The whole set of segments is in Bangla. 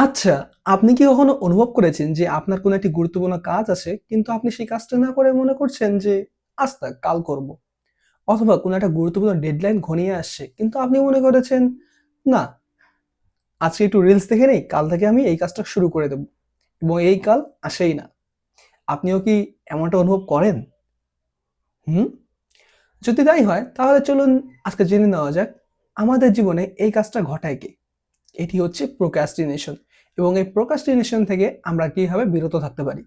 আচ্ছা, আপনি কি কখনো অনুভব করেছেন যে আপনার কোনো একটি গুরুত্বপূর্ণ কাজ আছে, কিন্তু আপনি সেই কাজটা না করে মনে করছেন যে, "আজ কাল করব।" অথবা কোনো একটা গুরুত্বপূর্ণ ডেডলাইন ঘনিয়ে আসছে, কিন্তু আপনি মনে করেছেন, "না, আজকে একটু রিলস দেখে নেই, কাল থেকে আমি এই কাজটা শুরু করে দেব।" এবং এই কাল আসেই না। আপনিও কি এমনটা অনুভব করেন? হুম? যদি তাই হয়, তাহলে চলুন আজকে জেনে নেওয়া যাক, আমাদের জীবনে এই কাজটা ঘটায় কে? এটি হচ্ছে প্রোক্রাস্টিনেশন এবং এই প্রোক্রাস্টিনেশন থেকে আমরা কীভাবে বিরত থাকতে পারি।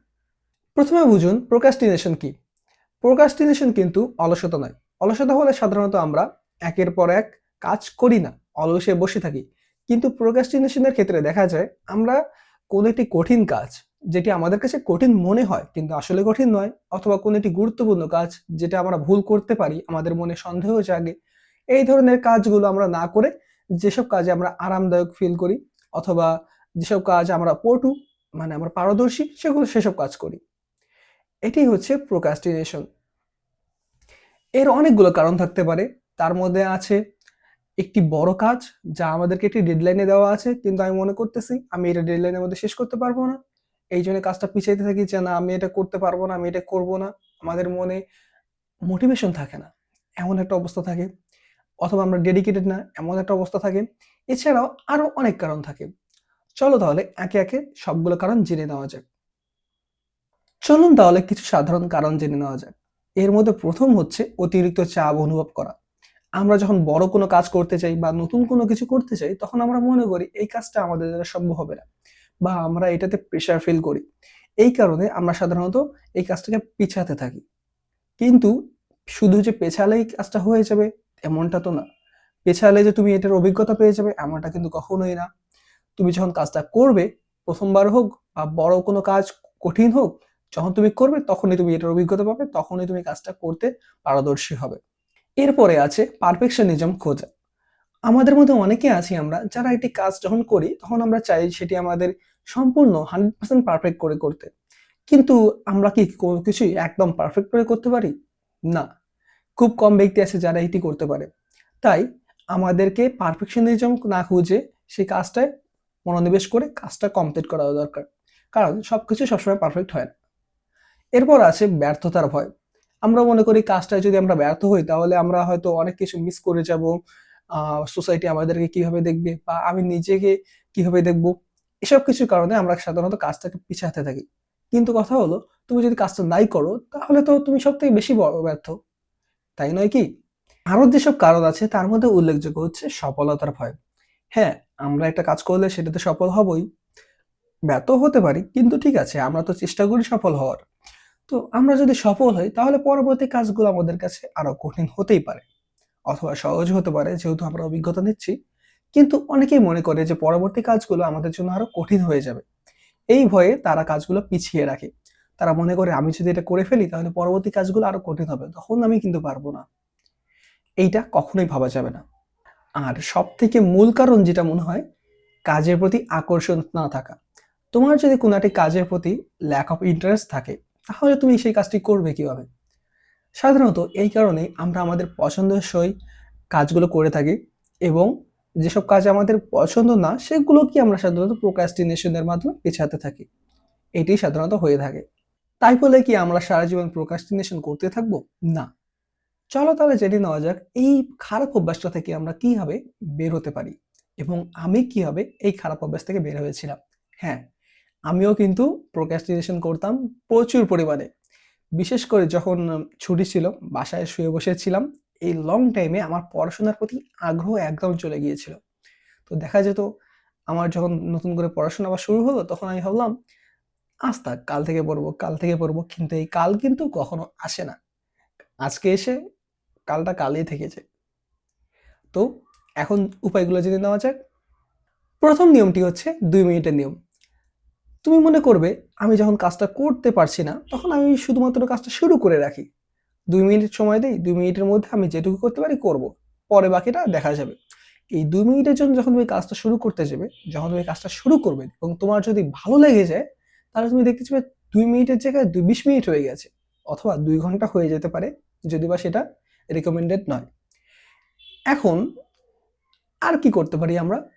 প্রথমে বুঝুন প্রোক্রাস্টিনেশন কি? প্রোক্রাস্টিনেশন কিন্তু অলসতা নয়। অলসতা হলে সাধারণত আমরা একের পর এক কাজ করি না, অলসে বসে থাকি। কিন্তু প্রোক্রাস্টিনেশনের ক্ষেত্রে দেখা যায় আমরা কোনো একটি কঠিন কাজ, যেটি আমাদের কাছে কঠিন মনে হয় কিন্তু আসলে কঠিন নয়, অথবা কোনো একটি গুরুত্বপূর্ণ কাজ যেটা আমরা ভুল করতে পারি, আমাদের মনে সন্দেহ জাগে। এই ধরনের কাজগুলো আমরা না করে যেসব কাজে আমরা আরামদায়ক ফিল করি অথবা যেসব কাজ আমরা পটু মানে আমরা পারদর্শী সেগুলো সেসব কাজ করি। এটাই হচ্ছে প্রোক্রাস্টিনেশন। এর অনেকগুলো কারণ থাকতে পারে। তার মধ্যে আছে একটি বড় কাজ যা আমাদেরকে একটি ডেডলাইনে দেওয়া আছে কিন্তু আমি মনে করতেছি আমি এটা ডেডলাইনের মধ্যে শেষ করতে পারব না। এইজন্য কাজটা পিছাইতে থাকি যে না আমি এটা করতে পারব না, আমি এটা করব না। আমাদের মনে মোটিভেশন থাকে না। এমন একটা অবস্থা থাকে। অথবা আমরা ডেডিকেটেড না এমন একটা অবস্থা থাকে। এছাড়াও আরও অনেক কারণ থাকে। চলো তাহলে একে, একে সবগুলো কারণ জেনে নেওয়া যাক। চলুন তাহলে কিছু সাধারণ কারণ জেনে নেওয়া যাক। এর মধ্যে প্রথম হচ্ছে অতিরিক্ত চাপ অনুভব করা। আমরা যখন বড় কোনো কাজ করতে চাই বা নতুন কোনো কিছু করতে চাই তখন আমরা মনে করি এই কাজটা আমাদের দ্বারা সম্ভব হবে না। বা আমরা এটাতে প্রেশার ফিল করি। এই কারণে আমরা সাধারণত এই কাজটাকে পিছাতে থাকি। কিন্তু শুধু যে পেছালেই কাজটা হয়ে যাবে এমনটা তো না। পেছালে যে তুমি এটার অভিজ্ঞতা পেয়ে যাবে এমনটা কিন্তু কখনোই না। তুমি যখন কাজটা করবে প্রথমবার হোক বা বড় কোনো কাজ কঠিন হোক, যখন তুমি করবে তখনই তুমি এটার অভিজ্ঞতা পাবে, তখনই তুমি কাজটা করতে পারদর্শী হবে। এরপরে আছে পারফেকশনিজম খোঁজা। আমাদের মধ্যে অনেকে আছি আমরা যারা একটি কাজ যখন করি তখন আমরা চাই সেটি আমাদের সম্পূর্ণ 100% পারফেক্ট করে করতে। কিন্তু আমরা কি কোনো কিছুই একদম পারফেক্ট করে করতে পারি? না। খুব কম ব্যক্তি আছে যারা এটি করতে পারে। তাই আমাদেরকে পারফেকশনিজম না খুঁজে সেই কাজটায় মনোনিবেশ করে কাজটা কমপ্লিট করা দরকার। কারণ সব সবকিছু সবসময় পারফেক্ট হয় না। এরপর আছে ব্যর্থতার ভয়। আমরা মনে করি কাজটায় যদি আমরা ব্যর্থ হই তাহলে আমরা হয়তো অনেক কিছু মিস করে যাব। সোসাইটি আমাদেরকে কীভাবে দেখবে বা আমি নিজেকে কীভাবে দেখব? এসব কিছুর কারণে আমরা সাধারণত কাজটাকে পিছাতে থাকি। কিন্তু কথা হলো তুমি যদি কাজটা নাই করো তাহলে তো তুমি সব থেকে বেশি ব্যর্থ। তাই নয় কি? আরও যেসব কারণ আছে তার মধ্যে উল্লেখযোগ্য হচ্ছে সফলতার ভয়। হ্যাঁ, আমরা একটা কাজ করলে সেটাতে সফল হবই। ব্যর্থও হতে পারি, কিন্তু ঠিক আছে, আমরা তো চেষ্টা করি সফল হওয়ার। তো আমরা যদি সফল হই, তাহলে পরবর্তী কাজগুলো আমাদের কাছে আরও কঠিন হতেই পারে। অথবা সহজ হতে পারে, যেহেতু আমরা অভিজ্ঞতা নিচ্ছি। কিন্তু অনেকেই মনে করে যে পরবর্তী কাজগুলো আমাদের জন্য আরও কঠিন হয়ে যাবে। এই ভয়ে তারা কাজগুলো পিছিয়ে রাখে। তারা মনে করে, আমি যদি এটা করে ফেলি, তাহলে পরবর্তী কাজগুলো আরও কঠিন হবে। তখন আমি কিন্তু পারব না। এইটা কখনোই ভাবা যাবে না। আর সবথেকে মূল কারণ যেটা মনে হয়, কাজের প্রতি আকর্ষণ না থাকা। তোমার যদি কোনো একটি কাজের প্রতি ল্যাক অফ ইন্টারেস্ট থাকে, তাহলে তুমি সেই কাজটি করবে কীভাবে সাধারণত এই কারণেই আমরা আমাদের পছন্দসই কাজগুলো করে থাকি এবং যেসব কাজ আমাদের পছন্দ না, সেগুলো কি আমরা সাধারণত প্রোক্রাস্টিনেশন এর মাধ্যমে পেছাতে থাকি। এটিই সাধারণত হয়ে থাকে। তাই বলে কি আমরা সারা জীবন প্রোক্রাস্টিনেশন করতে থাকব? না। চলো তাহলে জেনে নেওয়া যাক এই খারাপ অভ্যাসটা থেকে আমরা কীভাবে বের হতে পারি এবং আমি কীভাবে এই খারাপ অভ্যাস থেকে বের হয়েছিলাম। হ্যাঁ, আমিও কিন্তু প্রোক্রাস্টিনেশন করতাম প্রচুর পরিমাণে। বিশেষ করে যখন ছুটি ছিল, বাসায় শুয়ে বসেছিলাম, এই লং টাইমে আমার পড়াশোনার প্রতি আগ্রহ একদম চলে গিয়েছিল। তো দেখা যেত আমার যখন নতুন করে পড়াশোনা আবার শুরু হলো তখন আমি ভাবলাম, থাক কাল থেকে পড়ব, কাল থেকে পড়ব। কিন্তু এই কাল কিন্তু কখনো আসে না। আজকে এসে কালটা কালই থেকে যায়। তো এখন উপায়গুলো জেনে নেওয়া যাক। প্রথম নিয়মটি হচ্ছে দুই মিনিটের নিয়ম। তুমি মনে করবে আমি যখন কাজটা করতে পারছি না তখন আমি শুধুমাত্র কাজটা শুরু করে রাখি। দুই মিনিট সময় দেই, ২ মিনিটের মধ্যে আমি যেটুকু করতে পারি করব। পরে বাকিটা দেখা যাবে। এই দুই মিনিটের জন্য যখন তুমি কাজটা শুরু করতে যাবে, যখন তুমি কাজটা শুরু করবে এবং তোমার যদি ভালো লেগে যায় তাহলে তুমি দেখতে পাবে ২ মিনিটের জায়গায় দুই বিশ মিনিট হয়ে গেছে অথবা দুই ঘণ্টা হয়ে যেতে পারে যদি বা সেটা রিকমেন্ডেড নয়। এখন আর কি করতে পারি আমরা?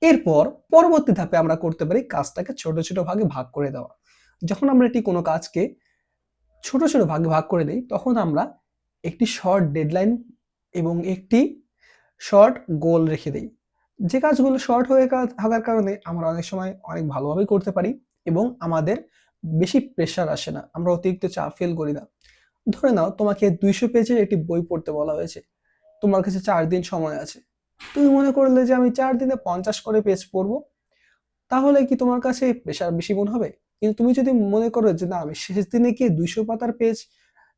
এরপর পরবর্তী ধাপে আমরা করতে পারি কাজটাকে ছোট, ছোট ভাগে ভাগ করে দেওয়া। যখন আমরা এটি কোনো কাজকে ছোট, ছোট ভাগে ভাগ করে দেই, তখন আমরা একটি শর্ট ডেডলাইন এবং একটি শর্ট গোল রেখে দেই। যে কাজগুলো শর্ট হয়ে থাকার কারণে আমরা অনেক সময় অনেক ভালোভাবেই করতে পারি এবং আমাদের বেশি প্রেশার আসে না। আমরা অতিরিক্ত চাপ ফিল করি না। ধরে নাও তোমাকে ২০০ পেজের একটি বই পড়তে বলা হয়েছে। তোমার কাছে চার দিন সময় আছে। তুমি মনে করলে যে আমি চার দিনে ৫০ করে পেজ পড়ব। তাহলে কি তোমার কাছে প্রেশার বেশি মনে হবে? কিন্তু তুমি যদি মনে করো যে না, আমি শেষ দিনে গিয়ে ২০০ পাতার পেজ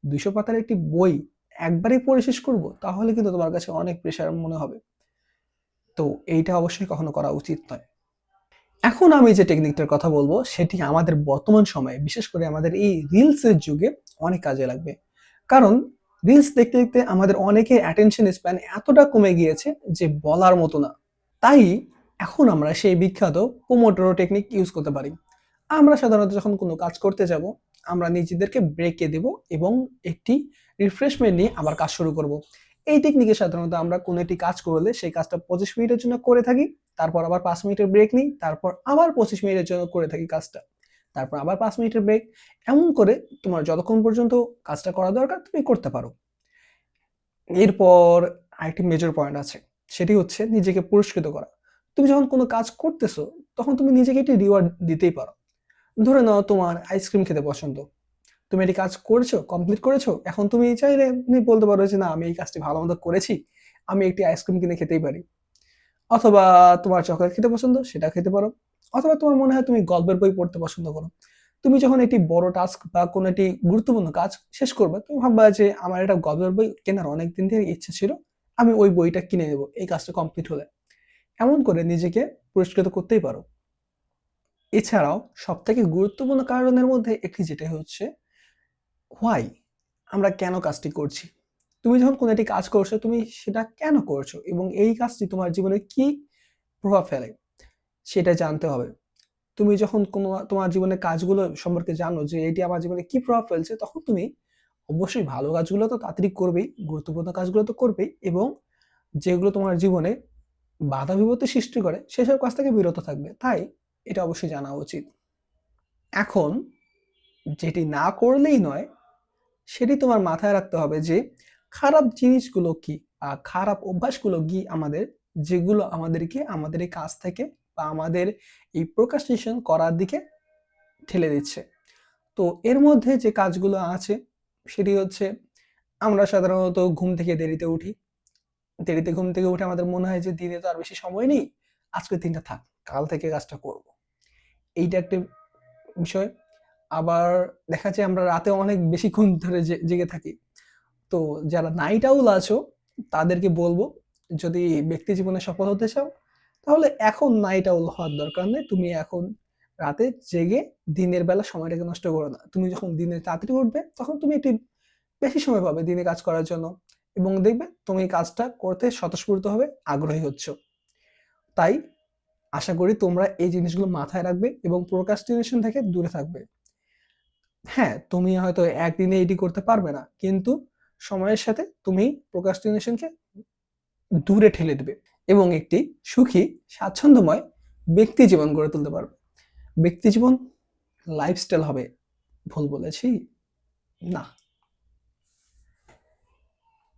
২০০ পাতার একটি বই একবারেই পড়ে শেষ করব, তাহলে কিন্তু তোমার কাছে অনেক প্রেশার মনে হবে। তো এইটা অবশ্যই কখনো করা উচিত নয়। এখন আমি যে টেকনিকটার কথা বলব, সেটি আমাদের বর্তমান সময়ে, বিশেষ করে আমাদের এই রিলসের যুগে অনেক কাজে লাগবে। কারণ রিলস দেখতে, দেখতে আমাদের অনেকের অ্যাটেনশন স্প্যান এতটা কমে গিয়েছে যে বলার মতো না। তাই এখন আমরা সেই বিখ্যাত পোমোডোরো টেকনিক ইউজ করতে পারি। আমরা সাধারণত যখন কোনো কাজ করতে যাব, আমরা নিজেদেরকে ব্রেকে দেব এবং একটি রিফ্রেশমেন্ট নিয়ে আবার কাজ শুরু করব। এই টেকনিকে সাধারণত আমরা কোনো একটি কাজ করলে সেই কাজটা ২৫ মিনিটের জন্য করে থাকি। তারপর আবার পাঁচ মিনিটের ব্রেক নিই। তারপর আবার ২৫ মিনিটের জন্য করে থাকি কাজটা। তারপর আবার পাঁচ মিনিটের ব্রেক। এমন করে তোমার যতক্ষণ পর্যন্ত কাজটা করা দরকার তুমি করতে পারো। এরপর আরেকটি মেজর পয়েন্ট আছে। সেটি হচ্ছে নিজেকে পুরস্কৃত করা। তুমি যখন কোনো কাজ করতেছো, তখন তুমি নিজেকে একটি রিওয়ার্ড দিতেই পারো। ধরে নাও তোমার আইসক্রিম খেতে পছন্দ। তুমি একটি কাজ করেছ, কমপ্লিট করেছ। এখন তুমি চাইলে তুমি বলতে পারো যে না আমি এই কাজটি ভালো মতো করেছি। আমি একটি আইসক্রিম কিনে খেতেই পারি। অথবা তোমার চকলেট খেতে পছন্দ, সেটা খেতে পারো। অথবা তোমার মনে হয় তুমি গল্পের বই পড়তে পছন্দ করো। তুমি যখন একটি বড় টাস্ক বা কোনো একটি গুরুত্বপূর্ণ কাজ শেষ করবে, তুমি ভাববা যে আমার একটা গল্পের বই কেনার অনেক দিন থেকে ইচ্ছা ছিল। আমি ওই বইটা কিনে নেব এই কাজটা কমপ্লিট হলে। এমন করে নিজেকে পুরস্কৃত করতেই পারো। এছাড়াও সবথেকে গুরুত্বপূর্ণ কারণের মধ্যে একটি যেটা হচ্ছে হোয়াই? আমরা কেন কাজটি করছি? তুমি যখন কোনো একটি কাজ করছ, তুমি সেটা কেন করছ? এবং এই কাজটি তোমার জীবনে কি প্রভাব ফেলে? সেটা জানতে হবে। তুমি যখন কোনো তোমার জীবনের কাজগুলো সম্পর্কে জানো যে এটি আমার জীবনে কি প্রভাব ফেলছে, তখন তুমি অবশ্যই ভালো কাজগুলো তো তাড়াতাড়ি করবেই, গুরুত্বপূর্ণ কাজগুলো তো করবেই এবং যেগুলো তোমার জীবনে বাধা বিপত্তি সৃষ্টি করে, সেসব কাজ থেকে বিরত থাকবে। তাই এটা অবশ্যই জানা উচিত। এখন যেটি না করলেই নয়, সেটি তোমার মাথায় রাখতে হবে যে খারাপ জিনিসগুলো কি? খারাপ অভ্যাসগুলো কি আমাদের, যেগুলো আমাদেরকে আমাদের এই কাজ থেকে বা আমাদের এই প্রোক্রাস্টিনেশন করার দিকে ঠেলে দিচ্ছে। তো এর মধ্যে যে কাজগুলো আছে, সেটি হচ্ছে আমরা সাধারণত ঘুম থেকে দেরিতে উঠি। দেরিতে ঘুম থেকে উঠে আমাদের মনে হয় যে দিনে তো আর বেশি সময় নেই। আজকের দিনটা থাক। কাল থেকে কাজটা করব। এইটা একটা বিষয়। আবার দেখা যায় আমরা রাতে অনেক বেশিক্ষণ ধরে জেগে থাকি। তো যারা নাইট আউল আছো, তাদেরকে বলব যদি ব্যক্তি জীবনে সফল হতে চাও, তাহলে এখন নাইট আউল হওয়ার দরকার নেই। তুমি এখন রাতে জেগে দিনের বেলা সময়টাকে নষ্ট করো না। তুমি যখন দিনে তাড়াতাড়ি উঠবে, তখন তুমি একটি বেশি সময় পাবে দিনে কাজ করার জন্য এবং দেখবে তুমি কাজটা করতে স্বতঃস্ফূর্তভাবে আগ্রহী হচ্ছ। তাই আশা করি তোমরা এই জিনিসগুলো মাথায় রাখবে এবং প্রোক্রাস্টিনেশন থেকে দূরে থাকবে। হ্যাঁ, তুমি হয়তো একদিনে এটি করতে পারবে না। কিন্তু সময়ের সাথে তুমি প্রোক্রাস্টিনেশনকে দূরে ঠেলে দিবে এবং একটি সুখী, স্বাচ্ছন্দ্যময় ব্যক্তি জীবন গড়ে তুলতে পারবে। ব্যক্তি জীবন লাইফস্টাইল হবে। ভুল বলেছি? না।